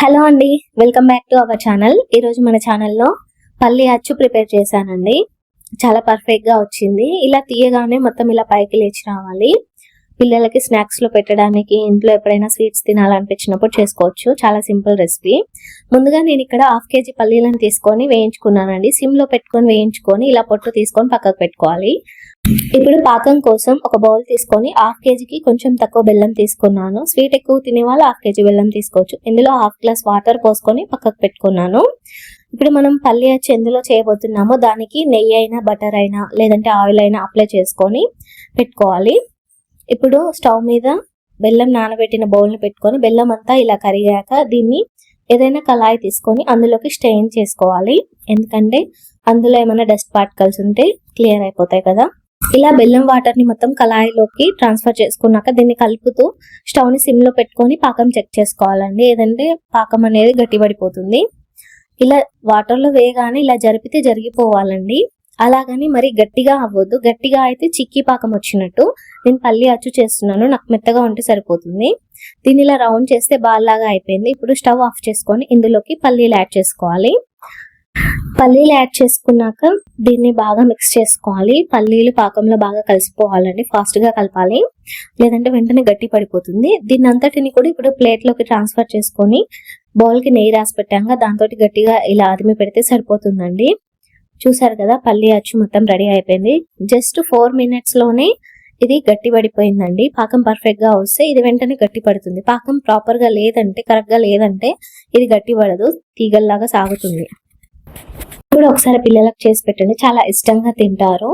Hello అండి welcome back to our channel. ఈరోజు మన ఛానల్లో పల్లి అచ్చు ప్రిపేర్ చేశానండి. చాలా పర్ఫెక్ట్గా వచ్చింది. ఇలా తీయగానే మొత్తం ఇలా పైకి లేచి రావాలి. పిల్లలకి స్నాక్స్లో పెట్టడానికి ఇంట్లో ఎప్పుడైనా స్వీట్స్ తినాలనిపించినప్పుడు చేసుకోవచ్చు. చాలా సింపుల్ రెసిపీ ముందుగా నేను ఇక్కడ హాఫ్ కేజీ పల్లీలను తీసుకొని వేయించుకున్నానండి. సిమ్లో పెట్టుకొని వేయించుకొని ఇలా పొట్టు తీసుకొని పక్కకు పెట్టుకోవాలి. ఇప్పుడు పాకం కోసం ఒక బౌల్ తీసుకొని హాఫ్ కేజీకి కొంచెం తక్కువ బెల్లం తీసుకున్నాను. స్వీట్ ఎక్కువ తినే వాళ్ళు హాఫ్ కేజీ బెల్లం తీసుకోవచ్చు. ఇందులో హాఫ్ గ్లాస్ వాటర్ పోసుకొని పక్కకు పెట్టుకున్నాను. ఇప్పుడు మనం పల్లి వచ్చి ఎందులో చేయబోతున్నామో దానికి నెయ్యి అయినా బటర్ అయినా లేదంటే ఆయిల్ అయినా అప్లై చేసుకొని పెట్టుకోవాలి. ఇప్పుడు స్టవ్ మీద బెల్లం నానబెట్టిన బౌల్ని పెట్టుకొని బెల్లం అంతా ఇలా కరిగాక దీన్ని ఏదైనా కళాయి తీసుకొని అందులోకి స్టెయిన్ చేసుకోవాలి. ఎందుకంటే అందులో ఏమైనా డస్ట్ పార్టికల్స్ ఉంటే క్లియర్ అయిపోతాయి కదా. ఇలా బెల్లం వాటర్ని మొత్తం కళాయిలోకి ట్రాన్స్ఫర్ చేసుకున్నాక దీన్ని కలుపుతూ స్టవ్ని సిమ్లో పెట్టుకొని పాకం చెక్ చేసుకోవాలండి. ఏదంటే పాకం అనేది గట్టిపడిపోతుంది. ఇలా వాటర్లో వేయగానే ఇలా జరిపితే జరిగిపోవాలండి. అలాగని మరి గట్టిగా అవ్వద్దు. గట్టిగా అయితే చిక్కీ పాకం వచ్చినట్టు నేను పల్లి అచ్చు చేస్తున్నాను. నాకు మెత్తగా ఉంటే సరిపోతుంది. దీన్ని ఇలా రౌండ్ చేస్తే బాల్ లాగా అయిపోయింది. ఇప్పుడు స్టవ్ ఆఫ్ చేసుకొని ఇందులోకి పల్లీలు యాడ్ చేసుకోవాలి. పల్లీలు యాడ్ చేసుకున్నాక దీన్ని బాగా మిక్స్ చేసుకోవాలి. పల్లీలు పాకంలో బాగా కలిసిపోవాలండి. ఫాస్ట్గా కలపాలి. లేదంటే వెంటనే గట్టి పడిపోతుంది. దీన్ని అంతటిని కూడా ఇప్పుడు ప్లేట్లోకి ట్రాన్స్ఫర్ చేసుకొని బౌల్కి నెయ్యి రాసి పెట్టాక దాంతో గట్టిగా ఇలా అదిమి పెడితే సరిపోతుందండి. చూసారు కదా పల్లి అచ్చు మొత్తం రెడీ అయిపోయింది. జస్ట్ ఫోర్ మినిట్స్లోనే ఇది గట్టి పడిపోయిందండి. పాకం పర్ఫెక్ట్గా వస్తే ఇది వెంటనే గట్టి పడుతుంది. పాకం ప్రాపర్గా లేదంటే కరెక్ట్గా లేదంటే ఇది గట్టి పడదు. తీగల్లాగా సాగుతుంది. కూడా ఒకసారి పిల్లలకు చేసి పెట్టండి. చాలా ఇష్టంగా తింటారు.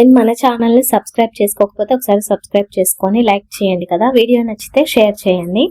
అండ్ మన ఛానల్ని సబ్స్క్రైబ్ చేసుకోకపోతే ఒకసారి సబ్స్క్రైబ్ చేసుకొని లైక్ చేయండి కదా. వీడియో నచ్చితే షేర్ చేయండి.